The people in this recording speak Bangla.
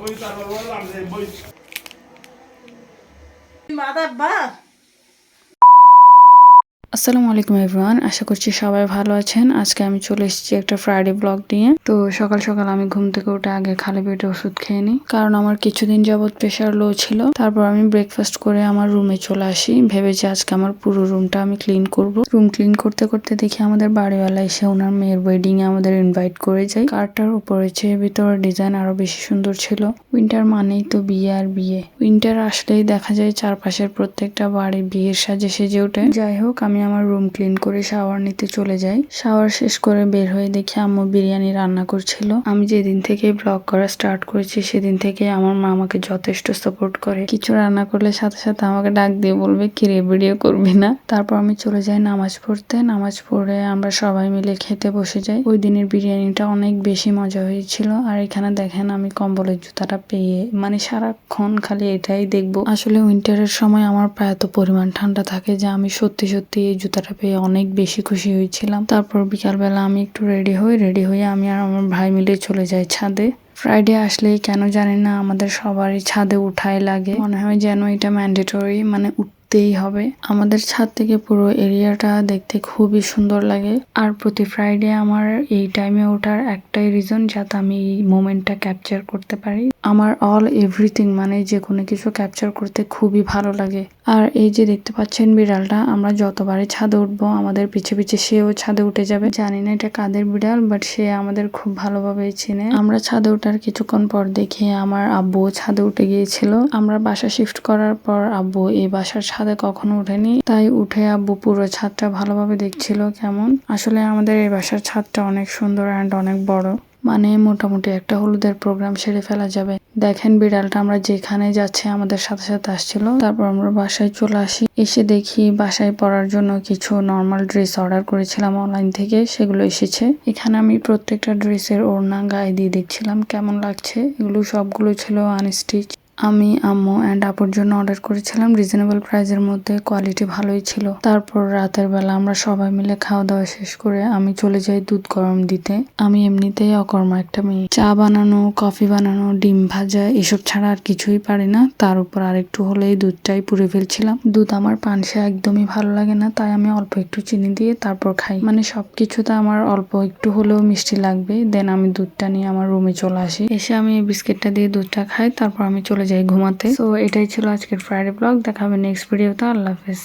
ওই তারপর বললাম যে বই মাদা বা আসসালামু আলাইকুম এভরিওয়ান, আশা করছি সবাই ভালো আছেন। আজকে আমি চলে এসেছি একটা ফ্রাইডে ব্লগ নিয়ে। তো সকাল সকাল আমি ঘুম থেকে উঠে আগে খালি পেটে ওষুধ খেয়ে নিই। কারণ আমার কিছুদিন যাবৎ প্রেশার লো ছিল। তারপর আমি ব্রেকফাস্ট করে আমার রুমে চলে আসি। ভেবেছি আজকে আমার পুরো রুমটা আমি ক্লিন করব। রুম ক্লিন করতে করতে দেখি আমাদের বাড়িওয়ালা এসে ওনার মেয়ের ওয়েডিং এ আমাদের ইনভাইট করে যায়। কারটার উপরে চেয়ে ভিতরে ডিজাইন আরও বেশি সুন্দর ছিল। উইন্টার মানেই তো বিয়ে আর বিয়ে। উইন্টার আসলেই দেখা যায় চারপাশের প্রত্যেকটা বাড়ি বিয়ের সাজে সেজে ওঠে। যাই হোক, আমি আমার রুম ক্লিন করে শাওয়ার নিতে চলে যাই। শাওয়ার শেষ করে বের হয়ে দেখি আম্মু বিরিয়ানি রান্না করছিল। আমি যেদিন থেকে ব্লগ করা স্টার্ট করেছি, সেদিন থেকে আমার মা আমাকে যথেষ্ট সাপোর্ট করে। কিছু রান্না করলে সাথে সাথে আমাকে ডাক দিয়ে বলবে কিরে ভিডিও করবি না? তারপর আমি চলে যাই নামাজ পড়তে। নামাজ পড়ে আমরা সবাই মিলে খেতে বসে যাই। ওই দিনের বিরিয়ানিটা অনেক বেশি মজা হয়েছিল। আর এখানে দেখেন আমি কম্বলের জুতাটা পেয়ে মানে সারাক্ষণ খালি এটাই দেখব। আসলে উইন্টারের সময় আমার প্রায় এত পরিমাণ ঠান্ডা থাকে যে আমি সত্যি সত্যি এই জুতাটা পেয়ে অনেক বেশি খুশি হয়েছিলাম। তারপর বিকালবেলা আমি একটু রেডি হই রেডি হয়ে আমি আর আমার ভাই মিলে চলে যাই ছাদে। ফ্রাইডে আসলেই কেন জানি না আমাদের সবারই ছাদে উঠাই লাগে। মনে হয় যেন এটা ম্যান্ডেটরি মানে উঠতেই হবে। আমাদের ছাদ থেকে পুরো এরিয়াটা দেখতে খুবই সুন্দর লাগে। আর প্রতি ফ্রাইডে আমার এই টাইমে ওঠার একটাই রিজন যাতে আমি এই মোমেন্টটা ক্যাপচার করতে পারি। আমার অল এভরিথিং মানে যে কোনো কিছু ক্যাপচার করতে খুবই ভালো লাগে। আর এই যে দেখতে পাচ্ছেন বিড়ালটা, আমরা যতবারই ছাদে উঠবো, আমাদের পিছে পিছে সেও ছাদে উঠে যাবে। জানি না এটা কাদের বিড়াল বাট সে আমাদের খুব ভালোভাবে চিনে। আমরা ছাদে ওঠার কিছুক্ষণ পর দেখে আমার আব্বু ছাদে উঠে গিয়েছিল। আমরা বাসা শিফট করার পর আব্বু এই বাসার ছাদে কখনো উঠেনি। তাই উঠে আব্বু পুরো ছাদটা ভালোভাবে দেখছিল কেমন। আসলে আমাদের এই বাসার ছাদটা অনেক সুন্দর অ্যান্ড অনেক বড়। মানে মোটামুটি একটা হলুদের প্রোগ্রাম সেরে ফেলা যাবে। দেখেন বিড়ালটা আমরা যেখানে যাচ্ছি আমাদের সাথে সাথে আসছিল। তারপর আমরা বাসায় চলে আসি। এসে দেখি বাসায় পরার জন্য কিছু নর্মাল ড্রেস অর্ডার করেছিলাম অনলাইন থেকে। সেগুলো এসেছে। এখানে আমি প্রত্যেকটা ড্রেসের ওড়না, গায়ে দিয়ে দেখছিলাম কেমন লাগছে। এগুলো সবগুলো ছিল আনস্টিচ আমি, আম্মু অ্যান্ড আপুর জন্য অর্ডার করেছিলাম। রিজনেবল প্রাইসের মধ্যে কোয়ালিটি ভালোই ছিল। তারপর রাতের বেলা আমরা সবাই মিলে খাওয়া দাওয়া শেষ করে আমি চলে যাই দুধ গরম দিতে। আমি এমনিতেই অকর্মা একটা মেয়ে। চা বানানো কফি বানানো, ডিম ভাজা, এসব ছাড়া আর কিছুই পারি না। তার উপর আরেকটু হলেই দুধটাই পুড়ে ফেলছিলাম। দুধ আমার পানসে একদমই ভালো লাগে না, তাই আমি অল্প একটু চিনি দিয়ে তারপর খাই। মানে সব সবকিছুতে আমার অল্প একটু হলেও মিষ্টি লাগবে। দেন আমি দুধটা নিয়ে আমার রুমে চলে আসি। এসে আমি এই বিস্কিটটা দিয়ে দুধটা খাই, তারপর আমি চলে যাই ঘুমাতে। তো এটাই ছিল আজকের ফ্রাইডে ব্লগ দেখাবে নেক্সট ভিডিওতে আল্লাহ হাফেজ।